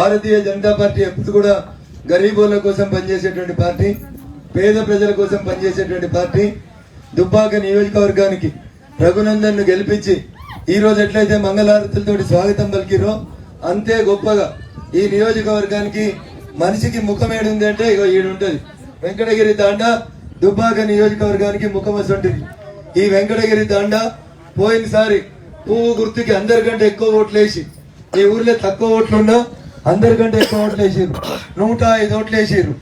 Bharatiya Janata party ఎప్పుడు కూడా గరీబుల కోసం పనిచేసేటువంటి పార్టీ పేద ప్రజల కోసం పనిచేసేటువంటి పార్టీ. దుబ్బాక నియోజకవర్గానికి రఘునందన్ను గెలిపించి ఈ రోజు ఎట్లయితే మంగళారతులతోటి స్వాగతం పలికిరో అంతే గొప్పగా ఈ నియోజకవర్గానికి మనిషికి ముఖం ఏడుంది అంటే ఇక ఈడుంటది. వెంకటగిరి తాండా దుబ్బాక నియోజకవర్గానికి ముఖం అసంటుంది. ఈ వెంకటగిరి తాండా పోయినసారి పువ్వు గుర్తుకి అందరికంటే ఎక్కువ ఓట్లు వేసి ఈ ఊర్లో తక్కువ ఓట్లున్నా అందరికంటే ఎక్కువ ఓట్లు వేసారు నూట ఐదు ఓట్లు వేసారు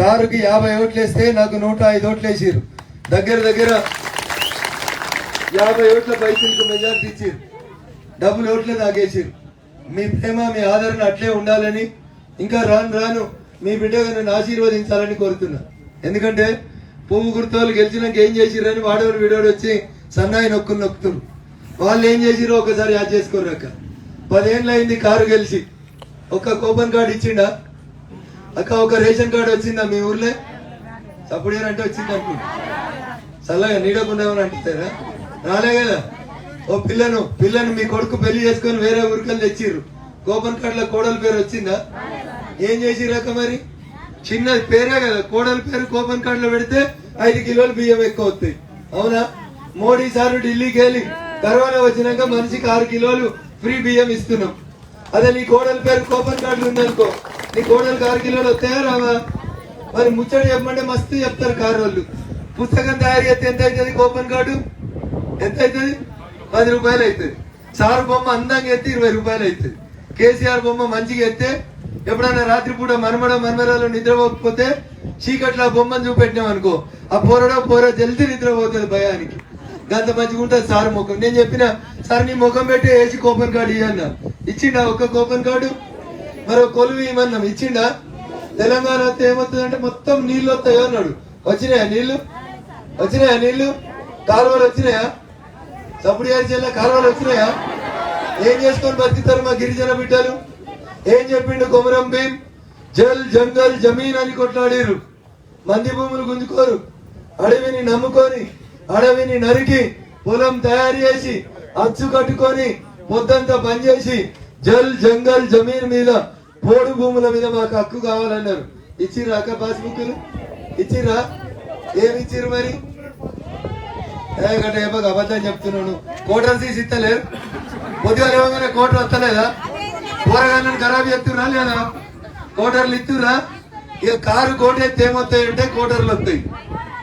కారుకి యాభై ఓట్లు వేస్తే నాకు నూట ఐదు ఓట్లు వేసారు దగ్గర దగ్గర యాభై ఓట్ల పైసలకు మెజార్టీ ఇచ్చారు డబ్బులు ఓట్లే తాగేసిర్రు. మీ ప్రేమ మీ ఆదరణ అట్లే ఉండాలని ఇంకా రాను రాను మీ బిడ్డగా నన్ను ఆశీర్వదించాలని కోరుతున్నా. ఎందుకంటే పువ్వు గుర్తోలు గెలిచినాక ఏం చేసిర్రని వాడేవాడు వీడోడు వచ్చి సన్నాయి నొక్కులు నొక్కుతున్నారు వాళ్ళు ఏం చేసిరో ఒకసారి యాద్ చేసుకోరు అక్క పదేళ్ళు అయింది కారు గెలిచి. ఒక కూపన్ కార్డు ఇచ్చిండా? అక్క ఒక రేషన్ కార్డు వచ్చిందా మీ ఊర్లో? సప్పుడు అంటే వచ్చింది అనుకుంటా చల్లగా నీడకుండా అంటారా రాలే కదా. ఓ పిల్లను పిల్లను మీ కొడుకు పెళ్ళి చేసుకొని వేరే ఊరికల్ని తెచ్చిర్రు. కూపన్ కార్డులో కోడల పేరు వచ్చిందా? ఏం చేసిరాక మరి? చిన్న పేరే కదా. కోడల పేరు కూపన్ కార్డులో పెడితే ఐదు కిలోలు బియ్యం ఎక్కువ వస్తాయి. అవునా? మోడీ సార్ ఢిల్లీకి వెళ్ళి కరోనా వచ్చినాక మనిషికి ఆరు కిలోలు ఫ్రీ బియ్యం ఇస్తున్నాం. అదే నీ కోడల పేరు కోపన్ కార్డులు ఉందనుకో. నీ కోడలు ఆరు కిలోలు వస్తాయా రావా? మరి ముచ్చట చెప్పమంటే మస్తు చెప్తారు కారు వాళ్ళు పుస్తకం తయారు చేస్తే ఎంత అవుతుంది కూపన్ కార్డు ఎంత అవుతుంది? పది రూపాయలు అవుతుంది. సారు బొమ్మ అందంగా ఎత్తే ఇరవై రూపాయలు అవుతుంది. కేసీఆర్ బొమ్మ మంచిగా ఎత్తే ఎప్పుడైనా రాత్రిపూట మనమడ మనమరాలు నిద్రపోకపోతే చీకట్లో ఆ బొమ్మను చూపెట్టినాం అనుకో. ఆ పోరడో పోరా జల్దీ నిద్రపోతుంది భయానికి. గంత మంచిగా ఉంటుంది సార్ ముఖం. నేను చెప్పిన సార్ నీ ముఖం పెట్టి వేసి కూపన్ కార్డు ఇవ్వన్నా ఇచ్చిండా ఒక్క కూపన్ కార్డు? మరో కొలువు ఇవ్వన్నాం. ఇచ్చిండా? తెలంగాణ వస్తే ఏమవుతుందంటే మొత్తం నీళ్ళు వస్తాయో అన్నాడు. వచ్చినాయా నీళ్ళు వచ్చినాయా నీళ్ళు కాలువలు వచ్చినాయా? సప్పుడు జిల్లా కాలువలు వచ్చినాయా? ఏం చేసుకొని బతుకుతారు మా గిరిజన బిడ్డలు? ఏం చెప్పిండు కొమరం భీం జల్ జంగల్ జమీన్ అని కొట్లాడిరు. మంది భూములు గుంజుకోరు. అడవిని నమ్ముకొని అడవిని నరికి పొలం తయారు చేసి అచ్చు కట్టుకొని పొద్దంతా పనిచేసి జల్ జంగల్ జమీన్ మీద పోడు భూముల మీద మాకు హక్కు కావాలన్నారు. ఇచ్చిర్రా అక్క పాస్బుక్లు ఇచ్చిర్రా? ఏమి ఇచ్చిర్రు మరి? ఏ ఏమో అబద్ధం చెప్తున్నాను. కోటర్ తీసి ఇస్తలేరు. పొద్దుగా లేవగానే కోటర్ వస్తలేదా? కూరగాయలను ఖరాబ్ చెప్తున్నా లేదా? కోటర్లు ఇస్తురా ఇక కారు కోట ఎత్తే ఏమొస్తాయంటే కోటర్లు వస్తాయి.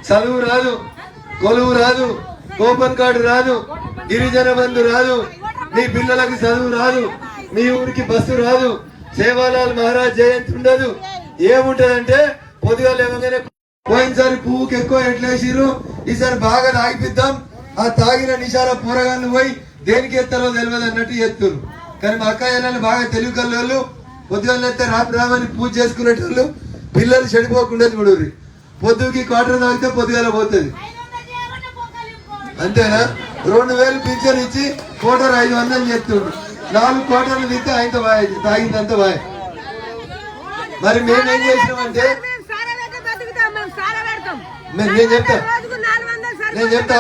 చదువు రాదు కొలువు రాదు కూపన్ కార్డు రాదు. గిరిజన బంధు రాదు. మీ పిల్లలకు చదువు రాదు. మీ ఊరికి బస్సు రాదు. సేవాలాల్ మహారాజ్ జయంతి ఉండదు. ఏముంటదంటే పొద్దుగా లేవగానే పోయినసారి పువ్వుకి ఎక్కువ ఎట్లేసిరు ఈసారి బాగా తాగిపిద్దాం. ఆ తాగిన నిషార పూరగాళ్ళు పోయి దేనికి ఎత్తారో తెలియదు అన్నట్టు ఎత్తురు కానీ మా అక్క చెల్లెలు బాగా తెలివి కల్లోళ్ళు పొద్దుగాలు ఎత్తే రాత్రి రామని పూజ చేసుకునేటోళ్ళు. పిల్లలు చెడిపోకుండా చూడరు పొద్దుకి క్వార్టర్ తాగితే పొద్దుగాల పోతుంది. అంతేనా? రెండు వేలు పింఛన్ ఇచ్చి కోటర్ ఐదు వందలు చెప్తుండు నాలుగు కోటర్లు తింటే ఆయనతో బాయ్ తాగిందంత బాయ్ మరి మేమేం చేసినామంటే. నేను- చెప్తా. నేను చెప్తా.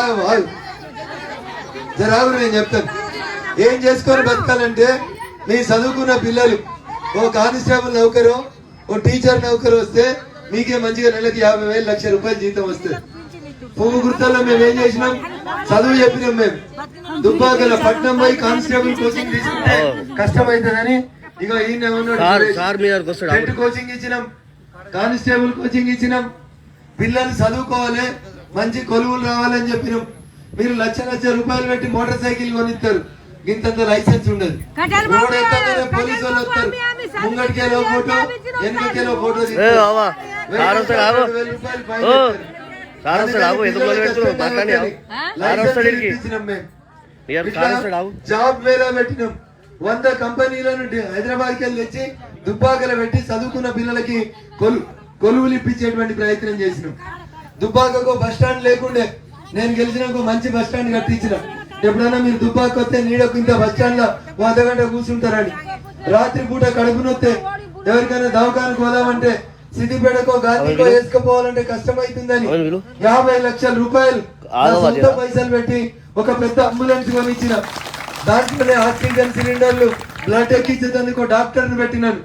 జరాగు నేను చెప్తాను ఏం చేసుకొని బతకాలంటే మీ చదువుకున్న పిల్లలు ఓ కానిస్టేబుల్ నౌకరు ఓ టీచర్ నౌకరు వస్తే మీకే మంచిగా నెలకి యాభై వేలు లక్ష రూపాయలు జీతం వస్తుంది పువ్వు గుర్తల్లో మేము ఏం చేసినాం చదువు చెప్పినాం మేము. దుబ్బాకల పట్నం పోయి కానిస్టేబుల్ కోచింగ్ తీసుకుంటే కష్టమైతుందని ఇక ఈయన టెట్ కోచింగ్ ఇచ్చినాం. కానిస్టేబుల్ కోచింగ్ ఇచ్చినాం. పిల్లలు చదువుకోవాలి మంచి కొలువులు రావాలని చెప్పినాం. మీరు లక్ష లక్ష రూపాయలు పెట్టి మోటార్ సైకిల్ కొనిస్తారు. ఇంతంత లైసెన్స్ ఉండదు. రోడ్ ఎక్కగానే పోలీసు వాళ్ళు వస్తారు. ముంగడికేలో ఫోటో వెనకకేలో ఫోటో రూపాయలు ఎందుకు మొదలు మాట్లాడి జాబ్ వేరే పెట్టినాం. వంద కంపెనీల నుండి హైదరాబాద్కి తెచ్చి దుబ్బాకలు పెట్టి చదువుకున్న పిల్లలకి కొలు కొలువులు ఇప్పించేటువంటి ప్రయత్నం చేసినాం. దుబ్బాకకు బస్ స్టాండ్ లేకుండే నేను గెలిచినాక మంచి బస్ స్టాండ్ కట్టించిన. ఎప్పుడైనా మీరు దుబ్బాక వస్తే నీడకు ఇంత బస్ స్టాండ్లో అర్ధ గంట కూర్చుంటారని. రాత్రి పూట కడుపు నొత్తే ఎవరికైనా దవాఖానకు పోదామంటే సిద్దిపేటకో గాంధీకో వేసుకుపోవాలంటే కష్టమైతుందని. యాభై లక్షల రూపాయలు సొంత. పైసలు పెట్టి ఒక పెద్ద అంబులెన్స్ కొనిచ్చిన దాంట్లోనే ఆక్సిజన్ సిలిండర్లు బ్లడ్ ఎక్కించేందుకు డాక్టర్ పెట్టినాను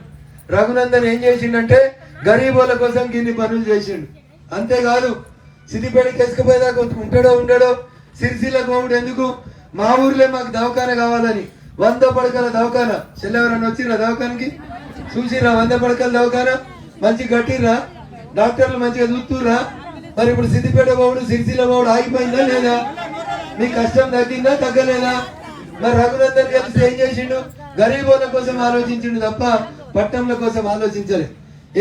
రఘునందన్ ఏం చేసిండంటే గరీబుల కోసం గిన్ని పనులు చేసిండు. అంతేకాదు సిద్దిపేటకి ఎసుకుపోయేదాకా ఉంటాడో ఉండడో సిరిసిల్ల కోముడు ఎందుకు? మా ఊర్లే మాకు దవాఖాన కావాలని. వంద పడకల దవాఖాన. చెల్లెవరన్నా వచ్చిరా దవాఖానకి? చూసిరా వంద పడకల దవాఖాన? మంచి గట్టిరా డాక్టర్లు మంచిగా చూస్తురా మరి ఇప్పుడు సిద్దిపేట బావుడు సిరిసిల్ల బాబుడు ఆగిపోయిందా లేదా? మీ కష్టం తగ్గిందా తగ్గలేదా? మరి రఘునందన్ కలిసి ఏం చేసిండు? గరీబోల కోసం ఆలోచించిండు తప్ప పట్టణంల కోసం ఆలోచించలే.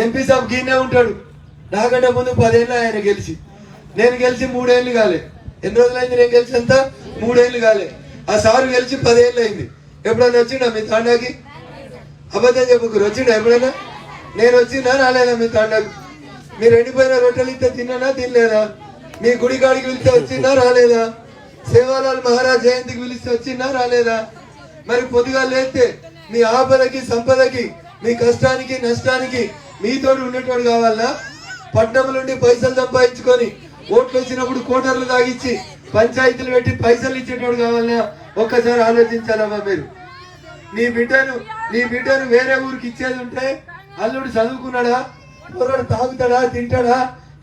ఎంపీ సాబ్ గీనే ఉంటాడు. నాకంటే ముందు పదేళ్ళు ఆయన గెలిచి. నేను గెలిచి మూడేళ్ళు కాలే. ఎన్ని రోజులైంది నేను గెలిచి అంతా మూడేళ్ళు కాలే. ఆ సారు గెలిచి పదేళ్ళు అయింది. ఎప్పుడైనా వచ్చిండా మీ తాండాకి? అబద్ధం చెప్పుకురు. వచ్చిండా ఎప్పుడైనా నేను వచ్చినా రాలేదా మీ తాండాకు మీరు ఎండిపోయిన రొట్టెలు ఇస్తే తిన్నానా తినలేదా? మీ గుడి కాడికి పిలిస్తే వచ్చిందా రాలేదా? సేవాలాల్ మహారాజ్ జయంతికి పిలిస్తే వచ్చిందా రాలేదా? మరి పొద్దుగా లేస్తే మీ ఆపదకి సంపదకి మీ కష్టానికి నష్టానికి మీతోడు ఉండేటోడు కావాలా? పట్నం నుండి పైసలు సంపాదించుకొని ఓట్లు వచ్చినప్పుడు కోటర్లు తాగిచ్చి పంచాయతీలు పెట్టి పైసలు ఇచ్చేటోడు కావాలా? ఒక్కసారి ఆలోచించాలమ్మా మీరు. నీ బిడ్డను నీ బిడ్డను వేరే ఊరికి ఇచ్చేది ఉంటే అల్లుడు చదువుకున్నాడా? కుర్రాడు తాగుతాడా? తింటాడా?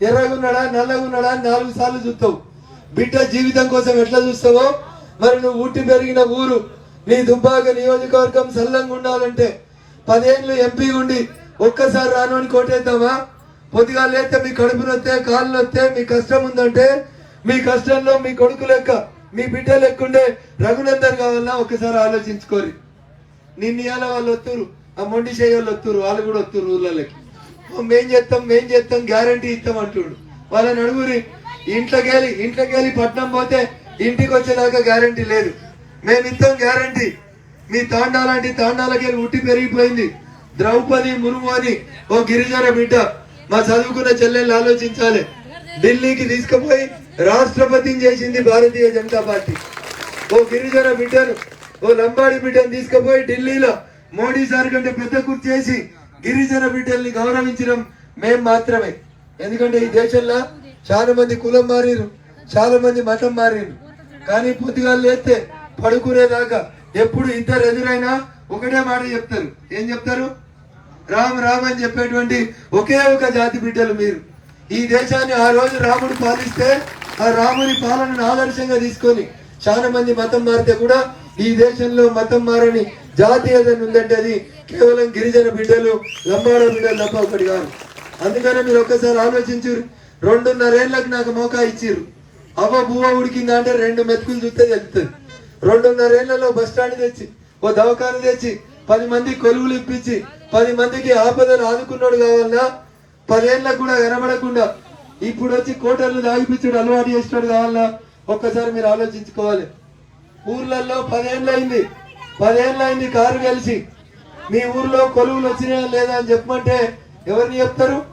ఎర్రగున్నాడా? నల్లగున్నాడా? నాలుగు సార్లు చూస్తావు. బిడ్డ జీవితం కోసం ఎట్లా చూస్తావో? మరి నువ్వు ఊటి పెరిగిన ఊరు నీ దుబ్బాక నియోజకవర్గం సల్లంగా ఉండాలంటే పదేళ్ళు ఎంపీ ఉండి ఒక్కసారి రాను కొట్టేద్దామా పొద్దుగా లేస్తే మీ కడుపు నొత్తే కాళ్ళు నొత్తే మీ కష్టం ఉందంటే మీ కష్టంలో మీ కొడుకు లెక్క మీ బిడ్డ లెక్కుండే రఘునందన్ కావాలన్నా ఒక్కసారి ఆలోచించుకోరి. నిన్న ఇవాళ వాళ్ళు వస్తురు ఆ మొండి చేయ వాళ్ళు వస్తురు వాళ్ళు కూడా వస్తురు ఊర్లకి మేం చేస్తాం మేం చేస్తాం గ్యారంటీ ఇస్తాం అంటుడు. వాళ్ళని అడుగురి ఇంట్లోకి వెళ్ళి ఇంట్లోకి వెళ్ళి పట్నం పోతే ఇంటికి వచ్చేదాకా గ్యారంటీ లేదు. మేము ఇస్తాం గ్యారంటీ. మీ తాండా లాంటి తాండాలకి వెళ్ళి ఉట్టి పెరిగిపోయింది. ద్రౌపది మురుము అని ఓ గిరిజన బిడ్డ. మా చదువుకున్న చెల్లెళ్ళు ఆలోచించాలి. ఢిల్లీకి తీసుకుపోయి రాష్ట్రపతిని చేసింది భారతీయ జనతా పార్టీ. ఓ గిరిజన బిడ్డను ఓ లంబాడి బిడ్డను తీసుకుపోయి ఢిల్లీలో మోడీ సార్ కంటే పెద్ద గుర్తు చేసి గిరిజన బిడ్డల్ని గౌరవించడం మేం మాత్రమే. ఎందుకంటే ఈ దేశంలో చాలా మంది కులం మారిరు చాలా మంది మతం మారిరు కానీ పొద్దుగా లేస్తే పడుకునేదాకా ఎప్పుడు ఇద్దరు ఎదురైనా ఒకటే మాట చెప్తారు. ఏం చెప్తారు? రామ్ రామ్ అని చెప్పేటువంటి ఒకే ఒక జాతి బిడ్డలు మీరు. ఈ దేశాన్ని ఆ రోజు రాముడు పాలిస్తే ఆ రాముని పాలనను ఆదర్శంగా తీసుకొని చాలా మంది మతం మారితే కూడా ఈ దేశంలో మతం మారని జాతీయత ఉందంటే అది కేవలం గిరిజన బిడ్డలు లంబాడ బిడ్డలు తప్ప ఒకటి కాదు. అందుకనే మీరు ఒక్కసారి ఆలోచించారు రెండున్నరేళ్ళకి నాకు మోకా ఇచ్చిర్రు. అవ్వ బువ్వ ఉడికిందా అంటే రెండు మెతుకులు చూస్తే తెలుస్తుంది. రెండున్నరేళ్ళలో బస్ స్టాండ్ తెచ్చి ఓ దవాఖాన తెచ్చి పది మంది కొలువులు ఇప్పించి పది మందికి ఆపదలు ఆదుకున్నాడు కావాలన్నా పదేళ్ళకు కూడా కనబడకుండా ఇప్పుడు వచ్చి కోటర్లు దాగిపించుడు అలవాటు చేసినాడు కావాలన్నా ఒక్కసారి మీరు ఆలోచించుకోవాలి. ఊర్లలో పదేళ్ళు అయింది. పదేళ్ళు అయింది కారు కలిసి. మీ ఊర్లో కొలువులు వచ్చినాయా లేదా అని చెప్పమంటే ఎవరిని చెప్తారు?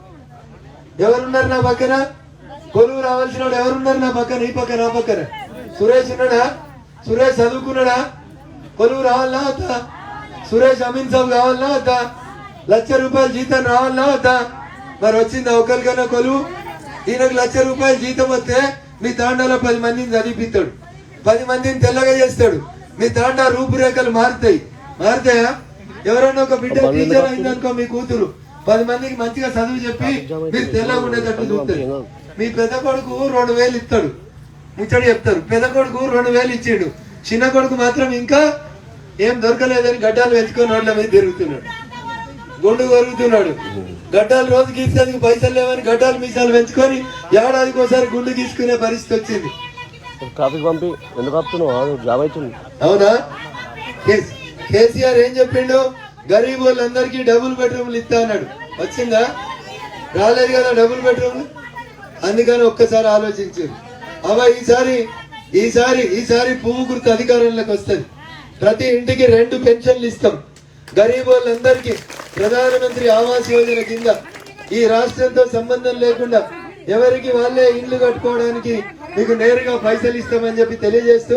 ఎవరున్నారు నా పక్కన? కొలువు రావాల్సిన వాడు ఎవరున్నారు నా పక్కన? ఈ పక్కన నా పక్కన. సురేష్ ఉన్నాడా? సురేష్ చదువుకున్నాడా? కొలువు రావాలనా వద్దా? సురేష్ అమీన్ సాబ్ కావాలనా వద్దా? లక్ష రూపాయల జీతం రావాలనా వద్దా? మరి వచ్చిందా ఒకరికైనా కొలువు? ఈయనకు లక్ష రూపాయల జీతం వస్తే మీ తాండాలో పది మందిని చదివిస్తాడు పది మందిని తెల్లగా చేస్తాడు. మీ తాండా రూపురేఖలు మారుతాయి. మారుతాయా? ఎవరైనా ఒక బిడ్డ టీచర్ అయిందనుకో మీ కూతురు. పది మందికి మంచిగా చదువు చెప్పి మీరు తెల్లగా ఉండేటట్టు చూస్తారు. మీ పెద్ద కొడుకు రెండు వేలు ఇస్తాడు. ముచ్చడి చెప్తారు. పెద్ద కొడుకు రెండు వేలు ఇచ్చిండు. చిన్న కొడుకు మాత్రం ఇంకా ఏం దొరకలేదని గడ్డాలు వెతుకొని రోడ్ల మీద తిరుగుతున్నాడు. గుండు కొరుగుతున్నాడు గడ్డాలు రోజు గీసేందుకు పైసలు లేవని గడ్డాలు మీసాలు పెంచుకొని ఏడాదికి ఒకసారి గుండు గీసుకునే పరిస్థితి వచ్చింది. ట్రాఫిక్ పంపి. ఎందుకు ఆపుతున్నావు? జాబ్ అవుతుంది. అవునా? కేసీఆర్ ఏం చెప్పిండు? గరీబ్ వాళ్ళందరికీ డబుల్ బెడ్రూమ్లు ఇస్తా అన్నాడు. వచ్చిందా? రాలేదు కదా డబుల్ బెడ్రూమ్లు? అందుకని ఒక్కసారి ఆలోచించు. అవా ఈసారి ఈసారి ఈసారి పువ్వు గుర్తు అధికారంలోకి వస్తుంది. ప్రతి ఇంటికి రెండు పెన్షన్లు ఇస్తాం. గరీబ్ వాళ్ళందరికీ ప్రధానమంత్రి ఆవాస్ యోజన కింద ఈ రాష్ట్రంతో సంబంధం లేకుండా ఎవరికి వాళ్ళే ఇండ్లు కట్టుకోవడానికి మీకు నేరుగా పైసలు ఇస్తామని చెప్పి తెలియజేస్తూ